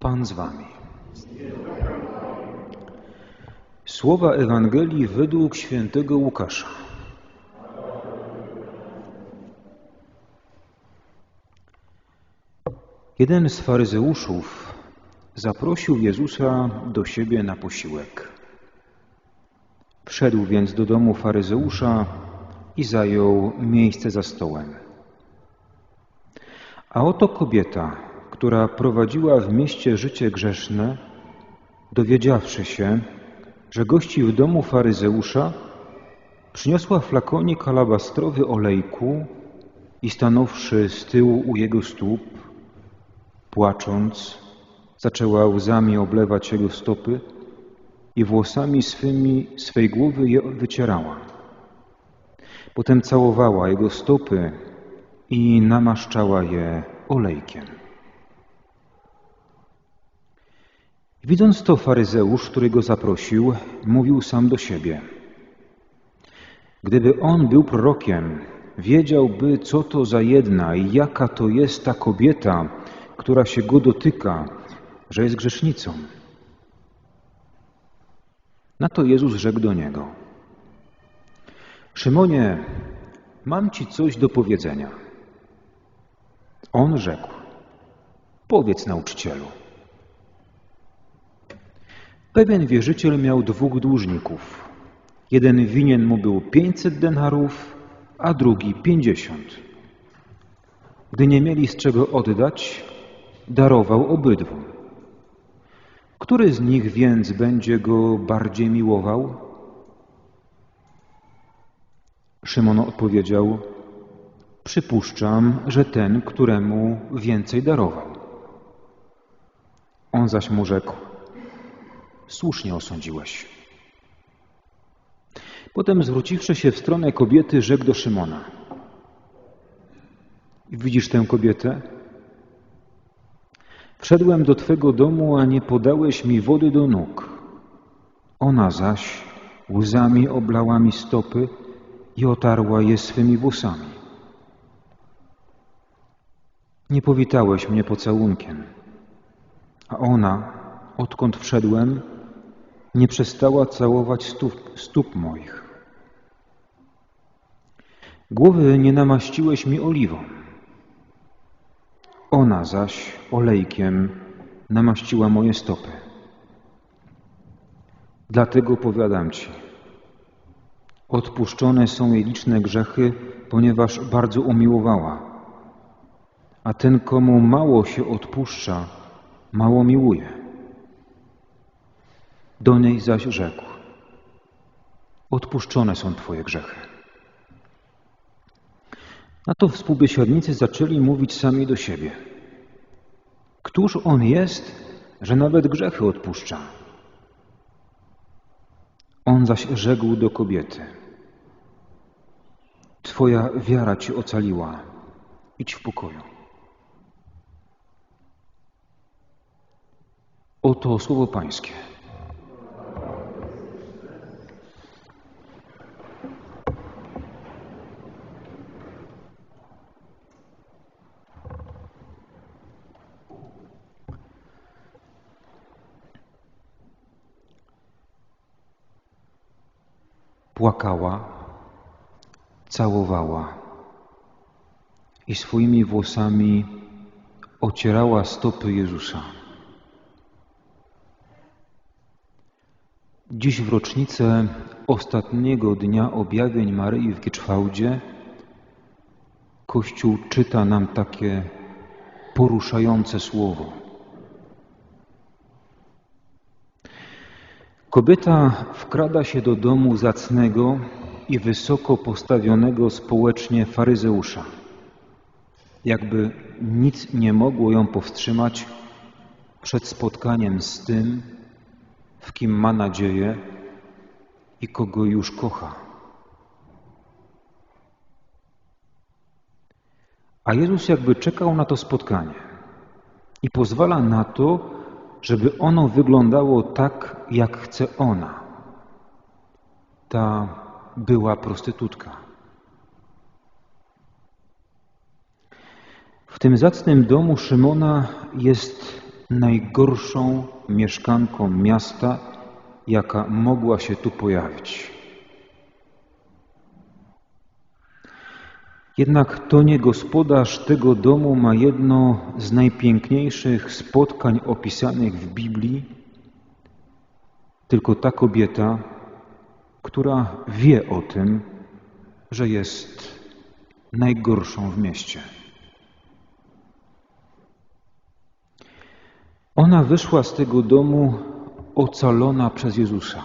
Pan z wami. Słowa Ewangelii według świętego Łukasza. Jeden z faryzeuszów zaprosił Jezusa do siebie na posiłek. Wszedł więc do domu faryzeusza i zajął miejsce za stołem. A oto kobieta, która prowadziła w mieście życie grzeszne, dowiedziawszy się, że gości w domu faryzeusza, przyniosła flakonik alabastrowy olejku i stanowszy z tyłu u jego stóp, płacząc, zaczęła łzami oblewać jego stopy i włosami swymi swej głowy je wycierała. Potem całowała jego stopy i namaszczała je olejkiem. Widząc to, faryzeusz, który go zaprosił, mówił sam do siebie. Gdyby on był prorokiem, wiedziałby, co to za jedna i jaka to jest ta kobieta, która się go dotyka, że jest grzesznicą. Na to Jezus rzekł do niego: Szymonie, mam ci coś do powiedzenia. On rzekł: Powiedz nauczycielu. Pewien wierzyciel miał dwóch dłużników. Jeden winien mu był pięćset denarów, a drugi pięćdziesiąt. Gdy nie mieli z czego oddać, darował obydwu. Który z nich więc będzie go bardziej miłował? Szymon odpowiedział: Przypuszczam, że ten, któremu więcej darował. On zaś mu rzekł: Słusznie osądziłeś. Potem zwróciwszy się w stronę kobiety, rzekł do Szymona: Widzisz tę kobietę? Wszedłem do Twego domu, a nie podałeś mi wody do nóg. Ona zaś łzami oblała mi stopy i otarła je swymi włosami. Nie powitałeś mnie pocałunkiem, a ona, odkąd wszedłem, nie przestała całować stóp, stóp moich. Głowy nie namaściłeś mi oliwą. Ona zaś olejkiem namaściła moje stopy. Dlatego powiadam Ci, odpuszczone są jej liczne grzechy, ponieważ bardzo umiłowała. A ten, komu mało się odpuszcza, mało miłuje. Do niej zaś rzekł: Odpuszczone są Twoje grzechy. Na to współbiesiadnicy zaczęli mówić sami do siebie. Któż on jest, że nawet grzechy odpuszcza? On zaś rzekł do kobiety: Twoja wiara ci ocaliła, idź w pokoju. Oto słowo Pańskie. Płakała, całowała i swoimi włosami ocierała stopy Jezusa. Dziś w rocznicę ostatniego dnia objawień Maryi w Gieczwałdzie Kościół czyta nam takie poruszające słowo. Kobieta wkrada się do domu zacnego i wysoko postawionego społecznie faryzeusza. Jakby nic nie mogło ją powstrzymać przed spotkaniem z tym, w kim ma nadzieję i kogo już kocha. A Jezus jakby czekał na to spotkanie i pozwala na to, żeby ono wyglądało tak, jak chce ona. Ta była prostytutka. W tym zacnym domu Szymona jest najgorszą mieszkanką miasta, jaka mogła się tu pojawić. Jednak to nie gospodarz tego domu ma jedno z najpiękniejszych spotkań opisanych w Biblii, tylko ta kobieta, która wie o tym, że jest najgorszą w mieście. Ona wyszła z tego domu ocalona przez Jezusa,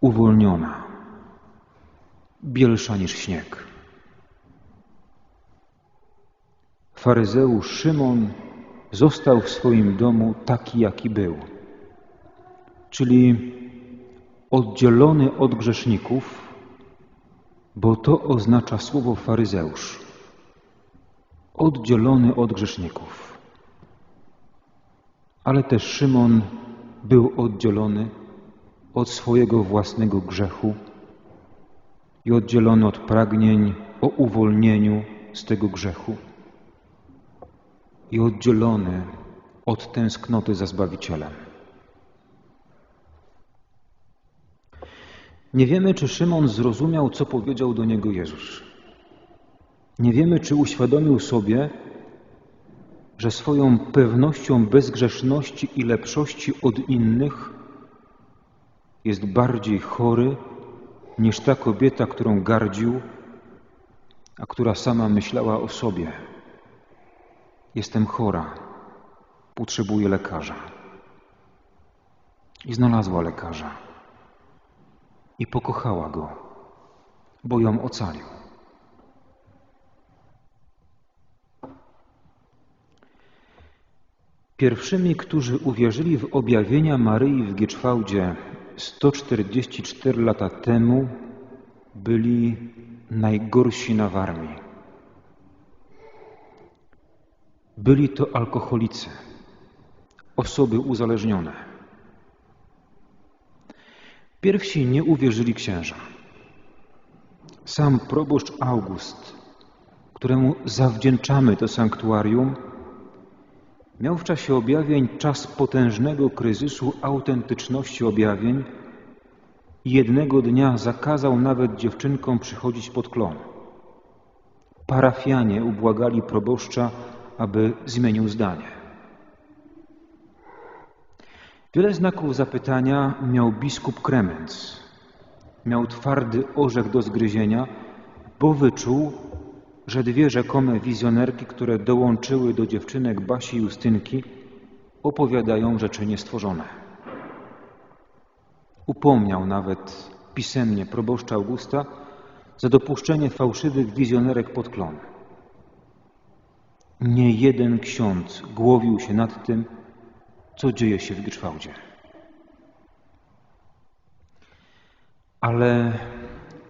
uwolniona, bielsza niż śnieg. Faryzeusz Szymon został w swoim domu taki, jaki był, czyli oddzielony od grzeszników, bo to oznacza słowo faryzeusz. Oddzielony od grzeszników. Ale też Szymon był oddzielony od swojego własnego grzechu i oddzielony od pragnień o uwolnieniu z tego grzechu i oddzielony od tęsknoty za Zbawicielem. Nie wiemy, czy Szymon zrozumiał, co powiedział do niego Jezus. Nie wiemy, czy uświadomił sobie, że swoją pewnością bezgrzeszności i lepszości od innych jest bardziej chory niż ta kobieta, którą gardził, a która sama myślała o sobie. Jestem chora, potrzebuję lekarza. I znalazła lekarza. I pokochała go, bo ją ocalił. Pierwszymi, którzy uwierzyli w objawienia Maryi w Gieczwałdzie 144 lata temu, byli najgorsi na Warmii. Byli to alkoholicy, osoby uzależnione. Pierwsi nie uwierzyli księża. Sam proboszcz August, któremu zawdzięczamy to sanktuarium, miał w czasie objawień czas potężnego kryzysu autentyczności objawień i jednego dnia zakazał nawet dziewczynkom przychodzić pod klon. Parafianie ubłagali proboszcza, aby zmienił zdanie. Wiele znaków zapytania miał biskup Kremenc. Miał twardy orzech do zgryzienia, bo wyczuł, że dwie rzekome wizjonerki, które dołączyły do dziewczynek Basi i Justynki, opowiadają rzeczy niestworzone. Upomniał nawet pisemnie proboszcza Augusta za dopuszczenie fałszywych wizjonerek pod klon. Nie jeden ksiądz głowił się nad tym, co dzieje się w Giczwałdzie. Ale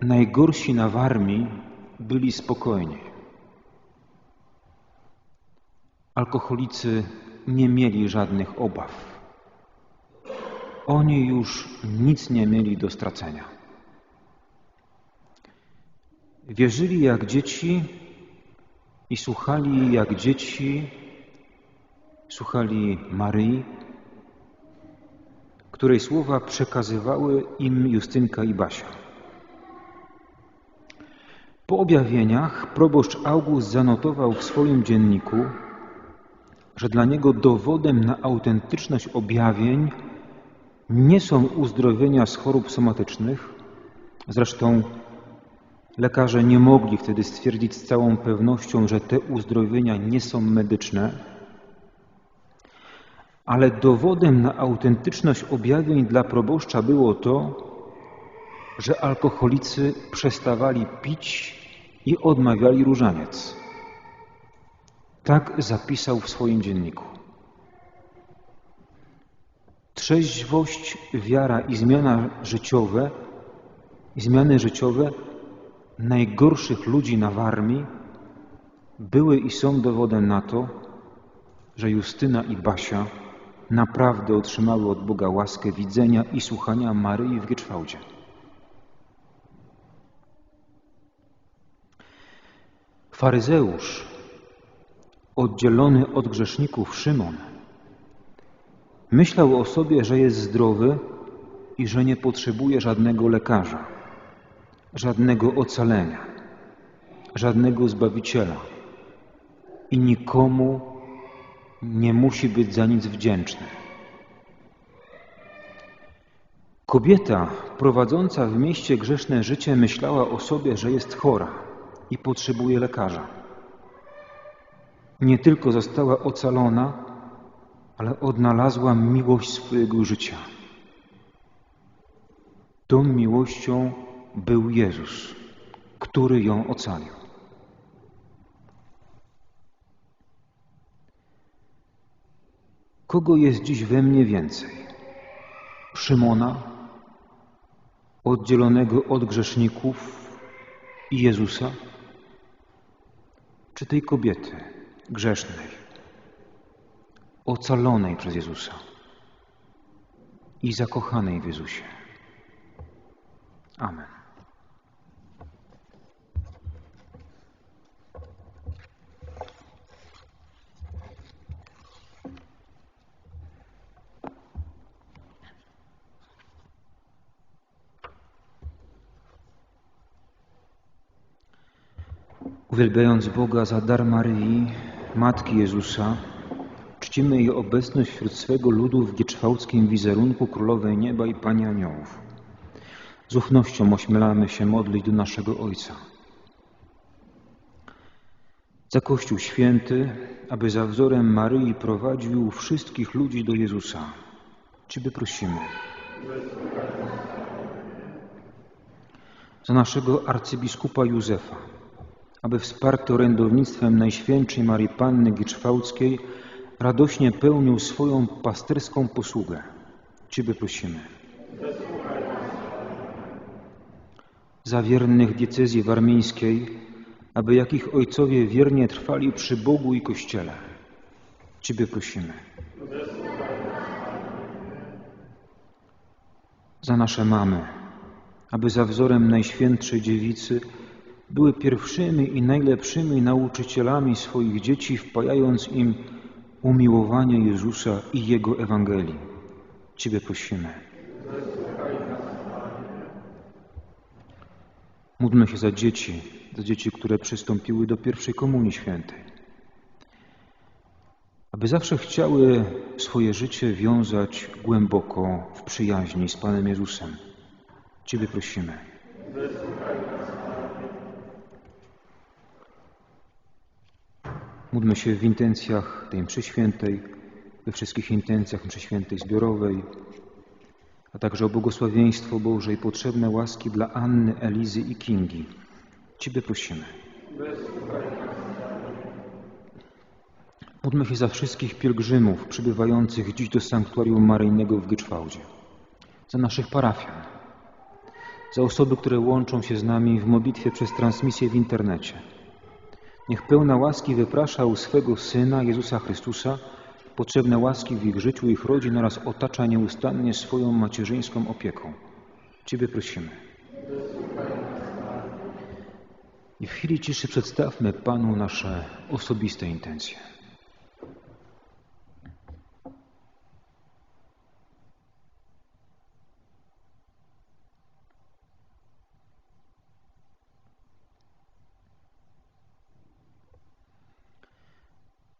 najgorsi na Warmii byli spokojni. Alkoholicy nie mieli żadnych obaw. Oni już nic nie mieli do stracenia. Wierzyli jak dzieci i słuchali jak dzieci, słuchali Maryi, której słowa przekazywały im Justynka i Basia. Po objawieniach proboszcz August zanotował w swoim dzienniku, że dla niego dowodem na autentyczność objawień nie są uzdrowienia z chorób somatycznych. Zresztą lekarze nie mogli wtedy stwierdzić z całą pewnością, że te uzdrowienia nie są medyczne. Ale dowodem na autentyczność objawień dla proboszcza było to, że alkoholicy przestawali pić i odmawiali różaniec. Tak zapisał w swoim dzienniku. Trzeźwość, wiara i zmiana życiowe, zmiany życiowe najgorszych ludzi na Warmii były i są dowodem na to, że Justyna i Basia naprawdę otrzymały od Boga łaskę widzenia i słuchania Maryi w Gieczwałdzie. Faryzeusz, oddzielony od grzeszników Szymon, Myślał o sobie, że jest zdrowy i że nie potrzebuje żadnego lekarza, żadnego ocalenia, żadnego zbawiciela i nikomu nie musi być za nic wdzięczny. Kobieta prowadząca w mieście grzeszne życie myślała o sobie, że jest chora i potrzebuje lekarza. Nie tylko została ocalona, ale odnalazła miłość swojego życia. Tą miłością był Jezus, który ją ocalił. Kogo jest dziś we mnie więcej? Szymona, oddzielonego od grzeszników i Jezusa? Czy tej kobiety grzesznej, ocalonej przez Jezusa i zakochanej w Jezusie? Amen. Uwielbiając Boga za dar Maryi, Matki Jezusa, czcimy jej obecność wśród swego ludu w gieczwałckim wizerunku Królowej Nieba i Pani Aniołów. Z ufnością ośmielamy się modlić do naszego Ojca. Za Kościół Święty, aby za wzorem Maryi prowadził wszystkich ludzi do Jezusa. Ciebie prosimy. Za naszego arcybiskupa Józefa, aby wsparty orędownictwem Najświętszej Marii Panny Giczwałckiej radośnie pełnił swoją pasterską posługę. Ciebie prosimy. Za wiernych diecezji warmińskiej, aby jak ich ojcowie wiernie trwali przy Bogu i Kościele. Ciebie prosimy. Za nasze mamy, aby za wzorem Najświętszej Dziewicy były pierwszymi i najlepszymi nauczycielami swoich dzieci, wpajając im umiłowanie Jezusa i Jego Ewangelii. Ciebie prosimy. Módlmy się za dzieci, za dzieci, które przystąpiły do pierwszej Komunii Świętej. Aby zawsze chciały swoje życie wiązać głęboko w przyjaźni z Panem Jezusem. Ciebie prosimy. Módlmy się w intencjach tej mszy świętej, we wszystkich intencjach mszy świętej zbiorowej, a także o błogosławieństwo Boże i potrzebne łaski dla Anny, Elizy i Kingi. Ciebie prosimy. Módlmy się za wszystkich pielgrzymów przybywających dziś do sanktuarium maryjnego w Gyczwałdzie, za naszych parafian, za osoby, które łączą się z nami w modlitwie przez transmisję w internecie. Niech pełna łaski wyprasza u swego Syna Jezusa Chrystusa potrzebne łaski w ich życiu, ich rodzin oraz otacza nieustannie swoją macierzyńską opieką. Ciebie prosimy. I w chwili ciszy przedstawmy Panu nasze osobiste intencje.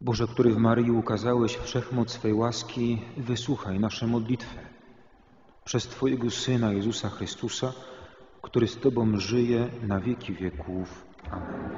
Boże, który w Maryi ukazałeś wszechmoc swej łaski, wysłuchaj nasze modlitwy. Przez Twojego Syna Jezusa Chrystusa, który z Tobą żyje na wieki wieków. Amen.